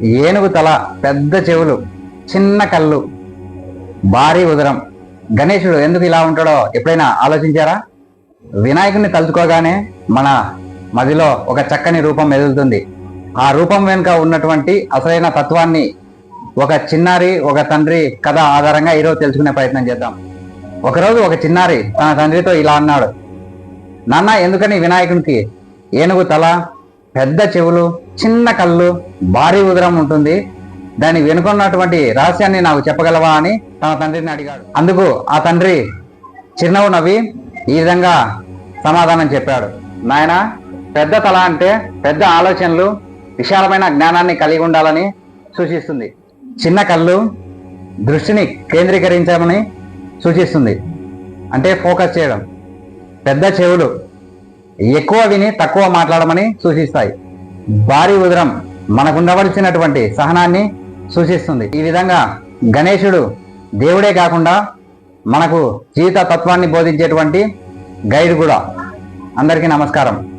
ఏనుగు తల పెద్ద చెవులు చిన్న కళ్ళు భారీ ఉదరం. గణేశుడు ఎందుకు ఇలా ఉంటాడో ఎప్పుడైనా ఆలోచించారా? వినాయకుడిని తలుచుకోగానే మన మదిలో ఒక చక్కని రూపం మెదులుతుంది ఆ రూపం వెనుక ఉన్నటువంటి అసలైన తత్వాన్ని ఒక చిన్నారి ఒక తండ్రి కథ ఆధారంగా ఈరోజు తెలుసుకునే ప్రయత్నం చేద్దాం. ఒకరోజు ఒక చిన్నారి తన తండ్రితో ఇలా అన్నాడు నాన్న ఎందుకని వినాయకునికి ఏనుగు తల పెద్ద చెవులు చిన్న కళ్ళు భారీ ఉదరం ఉంటుంది. దాని వెనుకున్నటువంటి రహస్యాన్ని నాకు చెప్పగలవా అని తన తండ్రిని అడిగాడు. అందుకు ఆ తండ్రి చిరునవ్వు నవ్వి ఈ విధంగా సమాధానం చెప్పాడు. నాయన పెద్ద తల అంటే పెద్ద ఆలోచనలు విశాలమైన జ్ఞానాన్ని కలిగి ఉండాలని సూచిస్తుంది. చిన్న కళ్ళు దృష్టిని కేంద్రీకరించమని సూచిస్తుంది. అంటే ఫోకస్ చేయడం. పెద్ద చెవులు ఎక్కువ విని తక్కువ మాట్లాడమని సూచిస్తాయి. భారీ ఉదరం మనకు ఉండవలసినటువంటి సహనాన్ని సూచిస్తుంది. ఈ విధంగా గణేశుడు దేవుడే కాకుండా మనకు జీవిత తత్వాన్ని బోధించేటువంటి గైడ్ కూడా. అందరికీ నమస్కారం.